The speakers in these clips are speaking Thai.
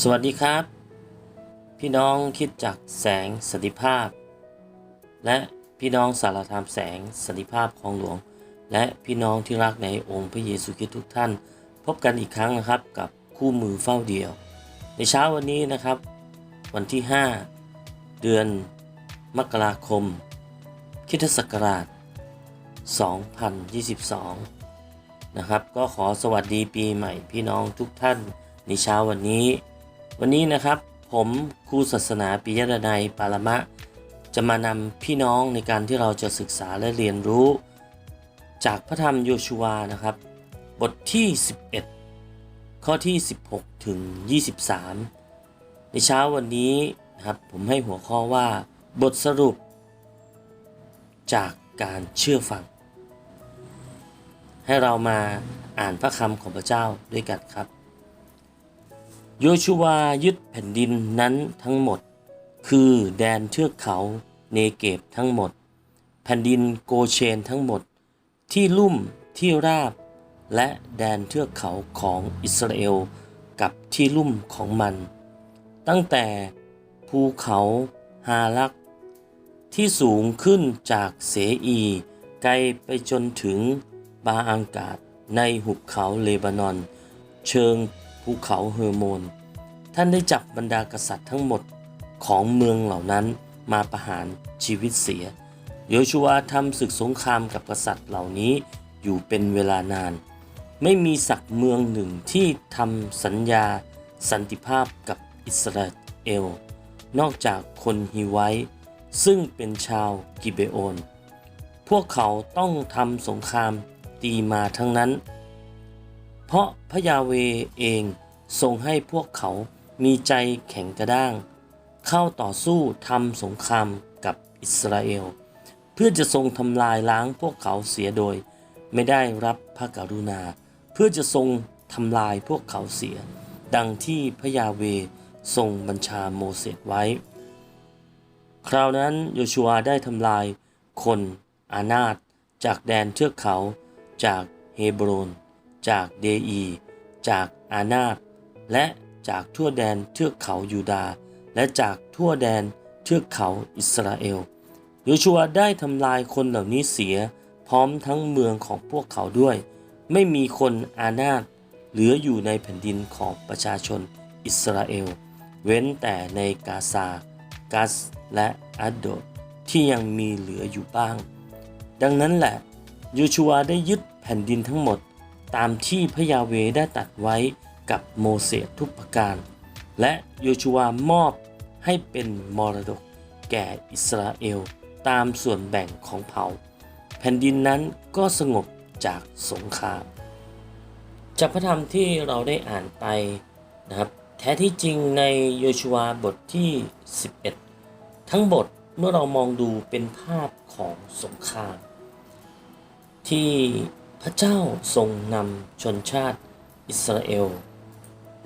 สวัสดีครับ พี่น้องคิดจากแสงสันติภาพ และพี่น้องสารธรรมแสงสันติภาพของหลวง และพี่น้องที่รักในองค์พระเยซูคริสต์ทุกท่าน พบกันอีกครั้งนะครับกับคู่มือเฝ้าเดียว ในเช้าวันนี้นะครับ วันที่ 5 เดือนมกราคมคริสตศักราช 2022 นะครับ ก็ขอสวัสดีปีใหม่พี่น้องทุกท่านในเช้าวันนี้ วันนี้นะครับผมครูศาสนาปิยดนัยปารมะ จะมานำพี่น้องในการที่เราจะศึกษาและเรียนรู้ จากพระธรรมโยชูวานะครับ บทที่ 11 ข้อที่ 16 ถึง 23 ในเช้าวันนี้นะครับผมให้หัวข้อว่าบทสรุป จากการเชื่อฟัง ให้เรามาอ่านพระคำของพระเจ้าด้วยกันครับ โยชูวายึดแผ่นดินนั้นทั้งหมด คือแดนเทือกเขาเนเกบทั้งหมด แผ่นดินโกเชนทั้งหมด ที่ลุ่มที่ราบ และแดนเทือกเขาของอิสราเอลกับที่ลุ่มของมัน ตั้งแต่ภูเขาฮาลัก ที่สูงขึ้นจากเสอี ไกลไปจนถึงบาอังกาดในหุบเขาเลบานอน เชิง ภูเขาเฮอร์โมน ท่านได้จับบรรดากษัตริย์ทั้งหมดของเมืองเหล่านั้นมาประหารชีวิตเสีย โยชูวทำศึกสงครามกับกษัตริย์เหล่านี้อยู่เป็นเวลานาน ไม่มีสักเมืองหนึ่งที่ทำสัญญาสันติภาพกับอิสราเอล นอกจากคนฮิไว้ซึ่งเป็นชาวกิเบโอน พวกเขาต้องทำสงครามตีมาทั้งนั้น เพราะพระยาเวเองทรงให้พวกเขามีใจแข็งกระด้าง เข้าต่อสู้ทำสงครามกับอิสราเอล เพื่อจะทรงทำลายล้างพวกเขาเสียโดย ไม่ได้รับพระกรุณา เพื่อจะทรงทำลายพวกเขาเสีย ดังที่พระยาเวทรงบัญชาโมเสสไว้ คราวนั้นโยชัวได้ทำลายคนอานาตจากแดนเทือกเขาจากเฮบรน จากเดอี จากอานาตและจากทั่วแดนเทือกเขายูดาห์และจากทั่วแดนเทือกเขาอิสราเอลโยชัวได้ทำลายคนเหล่านี้เสียพร้อมทั้งเมืองของพวกเขาด้วย ไม่มีคนอานาตเหลืออยู่ในแผ่นดินของประชาชนอิสราเอล เว้นแต่ในกาซา กัส และอัดโดดที่ยังมีเหลืออยู่บ้าง ดังนั้นแหละ โยชัวได้ยึดแผ่นดินทั้งหมด ตามที่พระยาเวได้ตัดไว้กับโมเสสทุกประการ และโยชัวมอบให้เป็นมรดกแก่อิสราเอลตามส่วนแบ่งของเผ่า แผ่นดินนั้นก็สงบจากสงครามจากพระธรรมที่เราได้อ่านไปนะครับ แท้ที่จริงในโยชัวบทที่ 11 ทั้งบทเมื่อเรามองดูเป็นภาพของสงครามที่ พระเจ้าทรงนำชนชาติอิสราเอล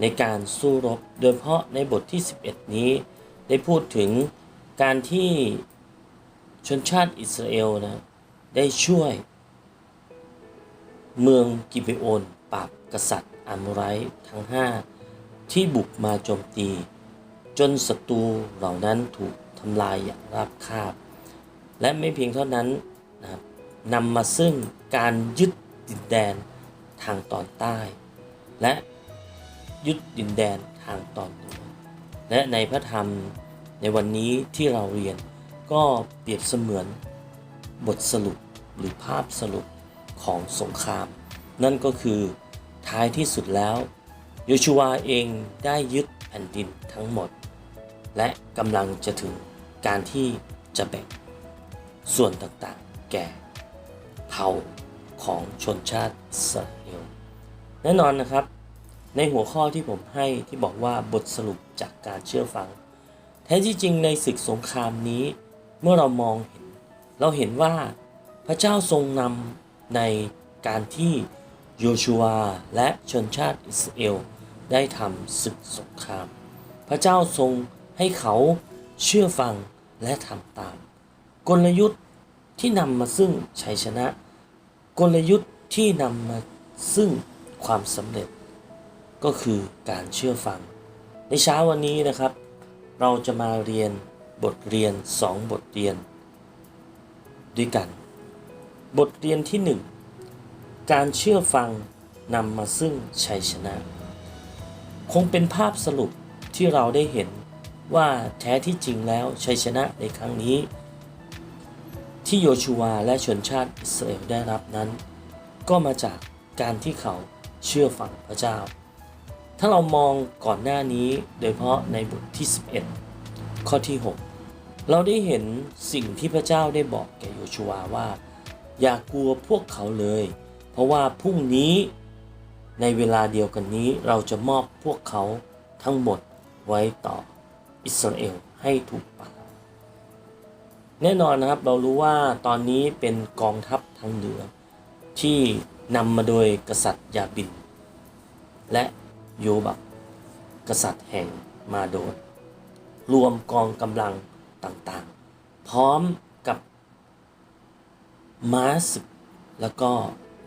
ในการสู้รบโดยเฉพาะในบทที่ 11 นี้ ได้พูดถึงการที่ชนชาติอิสราเอลนะได้ช่วย เมืองกิเบโอนปราบกษัตริย์อามูไรต์ทั้ง 5 ที่บุกมาโจมตี จนศัตรูเหล่านั้นถูกทำลายอย่างราบคาบ และไม่เพียงเท่านั้นนะนำมาซึ่งการยึด ดินแดนทางตอนใต้ และยึดดินแดนทางตอนเหนือและในพระธรรมในวันนี้ที่เราเรียนก็เปรียบเสมือนบทสรุปหรือภาพสรุปของสงคราม นั่นก็คือท้ายที่สุดแล้วโยชูวาเองได้ยึดแผ่นดินทั้งหมด และกำลังจะถึงการที่จะแบ่งส่วนต่างๆ แก่เผ่า ของชนชาติอิสราเอลแน่นอนนะครับ ในหัวข้อที่ผมให้ที่บอกว่าบทสรุปจากการเชื่อฟัง แท้ที่จริงในศึกสงครามนี้ เมื่อเรามองเห็น เราเห็นว่าพระเจ้าทรงนำในการที่โยชัวและชนชาติอิสราเอลได้ทำศึกสงคราม พระเจ้าทรงให้เขาเชื่อฟังและทำตาม กลยุทธ์ที่นำมาซึ่งชัยชนะ กลยุทธ์ที่นำมาซึ่งความสำเร็จ ก็คือการเชื่อฟัง ในเช้าวันนี้นะครับ เราจะมาเรียนบทเรียนสองบทเรียน ด้วยกัน บทเรียนที่หนึ่งการเชื่อฟังนำมาซึ่งชัยชนะ คงเป็นภาพสรุปที่เราได้เห็นว่าแท้ที่จริงแล้วชัยชนะในครั้งนี้ ที่โยชูวาและชนชาติอิสราเอลได้รับนั้น ก็มาจากการที่เขาเชื่อฟังพระเจ้า ถ้าเรามองก่อนหน้านี้โดยเฉพาะในบทที่ 11 ข้อที่ 6 เราได้เห็นสิ่งที่พระเจ้าได้บอกแก่โยชูวาว่า อย่ากลัวพวกเขาเลย เพราะว่าพรุ่งนี้ในเวลาเดียวกันนี้เราจะมอบพวกเขาทั้งหมดไว้ต่ออิสราเอลให้ถูกปราบ แน่นอนนะครับเรารู้ว่าตอนนี้เป็นกองทัพทางเหนือ ที่นำมาโดยกษัตริย์ยาบิน และโยบับกษัตริย์แห่งมาโดนรวมกองกำลังต่างๆ พร้อมกับม้าศึกแล้วก็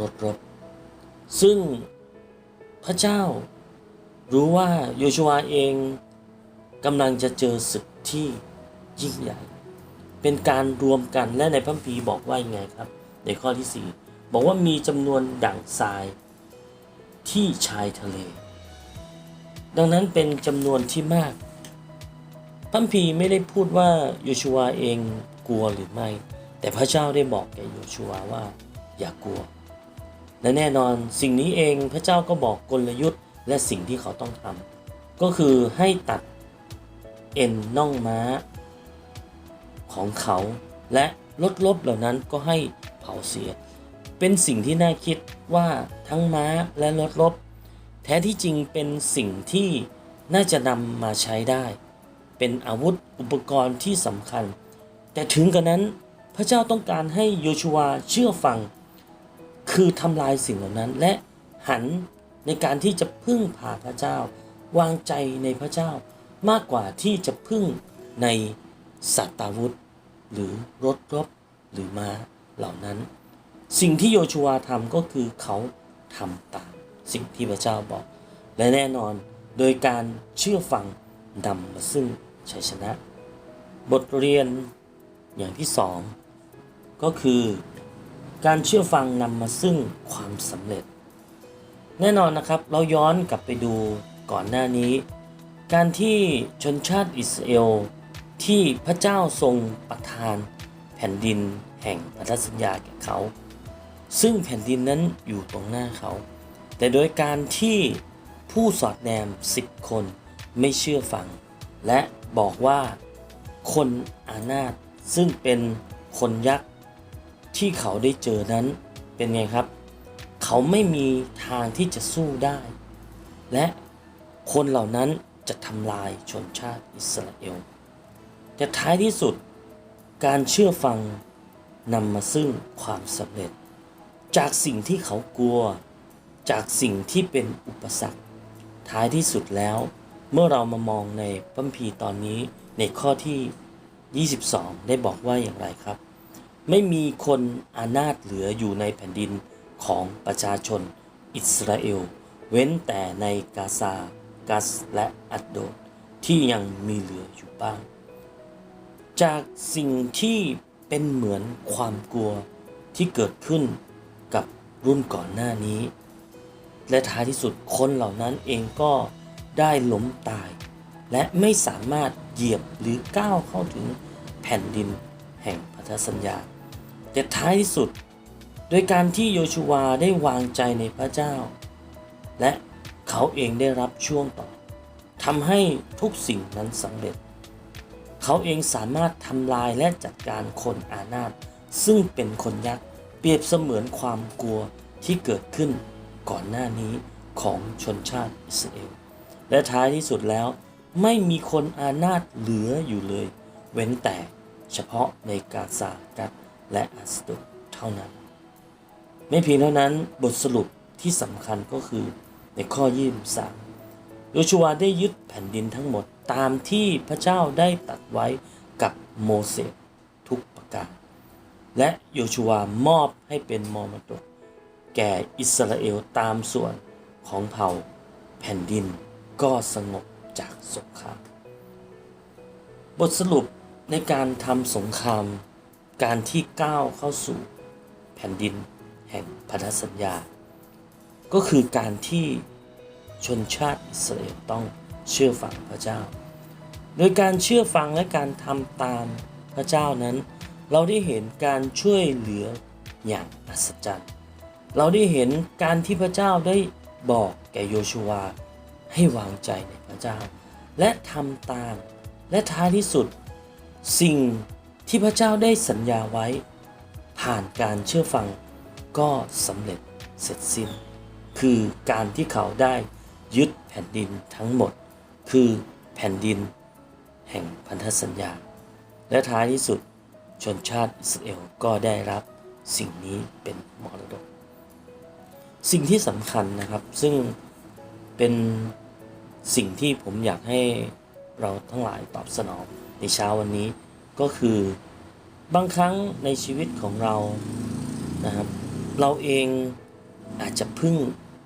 รถรบ ซึ่งพระเจ้ารู้ว่าโยชัวเองกำลังจะเจอศึกที่ยิ่งใหญ่ เป็นการรวมกันและในพระคัมภีบอกว่ายังไงครับ ในข้อที่ 4 บอกว่ามีจำนวนดั่งทรายที่ชายทะเล ดังนั้นเป็นจำนวนที่มากพระคัมภีไม่ได้พูดว่าโยชัวเองกลัวหรือไม่ แต่พระเจ้าได้บอกแก่โยชัวว่าอย่ากลัว และแน่นอนสิ่งนี้เองพระเจ้าก็บอกกลยุทธ์ และสิ่งที่เขาต้องทำก็คือให้ตัดเอ็นน่องม้า ของเขา และรถลบเหล่านั้นก็ให้เผาเสีย เป็นสิ่งที่น่าคิดว่าทั้งม้าและรถลบ แท้ที่จริงเป็นสิ่งที่น่าจะนำมาใช้ได้ เป็นอาวุธอุปกรณ์ที่สำคัญ แต่ถึงกระนั้นพระเจ้าต้องการให้โยชัวเชื่อฟัง คือทำลายสิ่งเหล่านั้นและหันในการที่จะพึ่งพาพระเจ้า วางใจในพระเจ้ามากกว่าที่จะพึ่งในสัตว์วุธ หรือรถรบหรือม้าเหล่านั้น สิ่งที่โยชัวทำก็คือเขาทำตามสิ่งที่พระเจ้าบอก และแน่นอนโดยการเชื่อฟังนำมาซึ่งชัยชนะ บทเรียนอย่างที่สองก็คือการเชื่อฟังนำมาซึ่งความสำเร็จ แน่นอนนะครับเราย้อนกลับไปดูก่อนหน้านี้ การที่ชนชาติอิสราเอล ที่พระเจ้าทรงประทานแผ่นดินแห่งพันธสัญญาแก่เขา ซึ่งแผ่นดินนั้นอยู่ตรงหน้าเขา แต่โดยการที่ผู้สอดแนมสิบคนไม่เชื่อฟัง และบอกว่าคนอานาถซึ่งเป็นคนยักษ์ที่เขาได้เจอนั้นเป็นไงครับ เขาไม่มีทางที่จะสู้ได้ และคนเหล่านั้นจะทำลายชนชาติอิสราเอล แต่ท้ายที่สุด การเชื่อฟังนำมาซึ่งความสำเร็จ จากสิ่งที่เขากลัว จากสิ่งที่เป็นอุปสรรค ท้ายที่สุดแล้ว เมื่อเรามามองในพัมภีตอนนี้ในข้อที่ 22 ได้บอกว่าอย่างไรครับ ไม่มีคนอานาถเหลืออยู่ในแผ่นดินของประชาชนอิสราเอล เว้นแต่ในกาซากัสและอัดโดดที่ยังมีเหลืออยู่บ้าง จากสิ่งที่เป็นเหมือนความกลัวที่เกิดขึ้นกับรุ่นก่อนหน้านี้ และท้ายที่สุดคนเหล่านั้นเองก็ได้ล้มตาย และไม่สามารถเหยียบหรือก้าวเข้าถึงแผ่นดินแห่งพันธสัญญา แต่ท้ายที่สุด โดยการที่โยชูวาได้วางใจในพระเจ้า และเขาเองได้รับช่วงต่อทำให้ทุกสิ่งนั้นสำเร็จ เขาเองสามารถทำลายและจัดการคนอานาถซึ่งเป็นคนยักษ์เปรียบเสมือนความกลัวที่เกิดขึ้นก่อนหน้านี้ของชนชาติอิสราเอลและท้ายที่สุดแล้ว ไม่มีคนอานาถเหลืออยู่เลย เว้นแต่เฉพาะในกาซากัดและอัสโดดเท่านั้น ไม่เพียงเท่านั้นบทสรุปที่สำคัญก็คือในข้อ 23โยชัวได้ยึดแผ่นดินทั้งหมด ตามที่พระเจ้าได้ตัดไว้กับโมเสสทุกประการ และโยชัวามอบให้เป็นมอมตกแก่อิสราเอลตามส่วนของเผ่าแผ่นดินก็สงบจากสงคราม บทสรุปในการทำสงคราม การที่ก้าวเข้าสู่แผ่นดินแห่งพันธสัญญา ก็คือการที่ชนชาติอิสราเอลต้อง เชื่อฟังพระเจ้า โดยการเชื่อฟังและการทำตามพระเจ้านั้น เราได้เห็นการช่วยเหลืออย่างอัศจรรย์ เราได้เห็นการที่พระเจ้าได้บอกแก่โยชูวาให้วางใจในพระเจ้า และทำตามและท้ายที่สุด สิ่งที่พระเจ้าได้สัญญาไว้ ผ่านการเชื่อฟังก็สำเร็จเสร็จสิ้น คือการที่เขาได้ยึดแผ่นดินทั้งหมด คือแผ่นดิน แห่งพันธสัญญา และท้ายที่สุดชนชาติอิสราเอลก็ได้รับสิ่งนี้เป็นมรดก สิ่งที่สำคัญนะครับซึ่งเป็นสิ่งที่ผมอยากให้เราทั้งหลายตอบสนองในเช้าวันนี้ก็คือบางครั้งในชีวิตของเรานะครับ เราเองอาจจะพึ่ง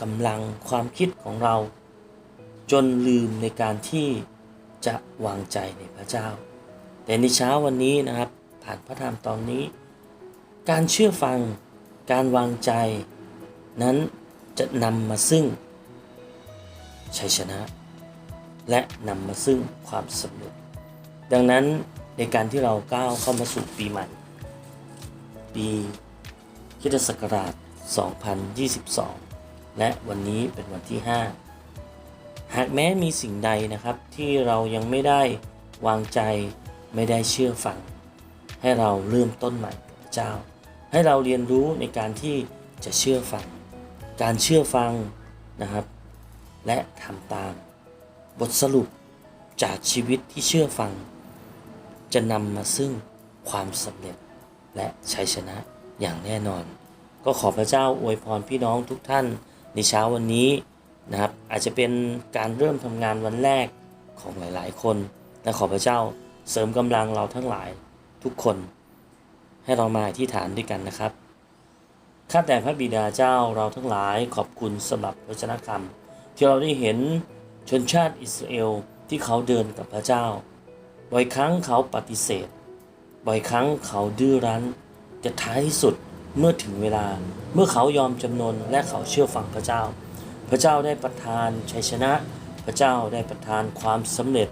กำลังความคิดของเรา จนลืมในการที่จะวางใจในพระเจ้า แต่ในเช้าวันนี้นะครับ ผ่านพระธรรมตอนนี้ การเชื่อฟังการวางใจ นั้นจะนำมาซึ่งชัยชนะ และนำมาซึ่งความสำเร็จ ดังนั้นในการที่เราก้าวเข้ามาสู่ปีใหม่ ปีคริสตศักราช 2022 และวันนี้เป็นวันที่ 5 หากแม้มีสิ่งใดนะครับที่เรายังไม่ได้วางใจไม่ได้เชื่อฟัง ให้เราเริ่มต้นใหม่กับพระเจ้า ให้เราเรียนรู้ในการที่จะเชื่อฟัง การเชื่อฟังนะครับ และทำตาม บทสรุปจากชีวิตที่เชื่อฟัง จะนำมาซึ่งความสำเร็จและชัยชนะอย่างแน่นอน ก็ขอพระเจ้าอวยพรพี่น้องทุกท่านในเช้าวันนี้ นะครับ อาจจะเป็นการเริ่มทำงานวันแรกของหลาย ๆ คนและขอพระเจ้าเสริมกำลังเราทั้งหลายทุกคน ให้เรามาอธิษฐานด้วยกันนะครับข้าแต่พระบิดาเจ้าเราทั้งหลายขอบคุณสำหรับพระชนะคำที่เราได้เห็นชนชาติอิสราเอลที่เขาเดินกับพระเจ้า บ่อยครั้งเขาปฏิเสธ บ่อยครั้งเขาดื้อรั้นแต่ท้ายที่สุดเมื่อถึงเวลาเมื่อเขายอมจำนนและเขาเชื่อฟังพระเจ้า พระเจ้าได้ประทานชัยชนะ พระเจ้าได้ประทานความสำเร็จ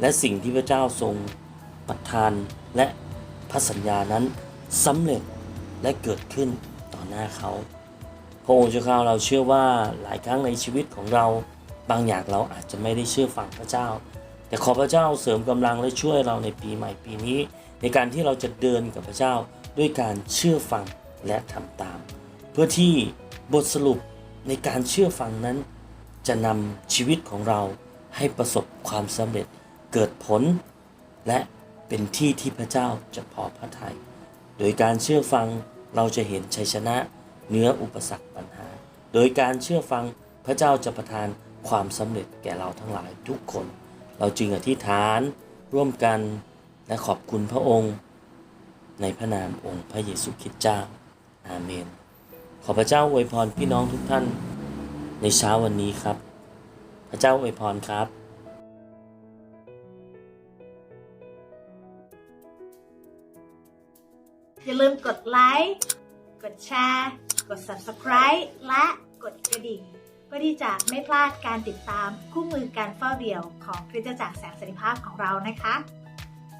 และสิ่งที่พระเจ้าทรงประทานและพระสัญญานั้นสำเร็จและเกิดขึ้นต่อหน้าเขา พระองค์เจ้าข้าเราเชื่อว่าหลายครั้งในชีวิตของเราบางอย่างเราอาจจะไม่ได้เชื่อฟังพระเจ้า แต่ขอพระเจ้าเสริมกำลังและช่วยเราในปีใหม่ปีนี้ ในการที่เราจะเดินกับพระเจ้าด้วยการเชื่อฟังและทำตาม เพื่อที่บทสรุป ในการเชื่อฟังนั้น จะนำชีวิตของเราให้ประสบความสำเร็จเกิดผล และเป็นที่ที่พระเจ้าจะพอพระทยัยโดยการเชื่อฟังเราจะเห็นชัยชนะเหนื้ออุปสรรคปัญหา โดยการเชื่อฟังพระเจ้าจะประทานความสำเร็จแก่เราทั้งหลายทุกคน เราจึงอธิษฐานร่วมกันและขอบคุณพระองค์ ในพระนามองค์พระเยซูคริสต์เจ้า อาเมน ขอพระเจ้าอวยพรพี่น้องทุกท่านในเช้าวันนี้ครับ พระเจ้าอวยพรครับอย่าลืมกดไลค์ กดแชร์ กด subscribe และกดกระดิ่ง เพื่อที่จะไม่พลาดการติดตามคู่มือการเฝ้าเดี่ยวของคริสตจักรแสงสันติภาพของเรานะคะ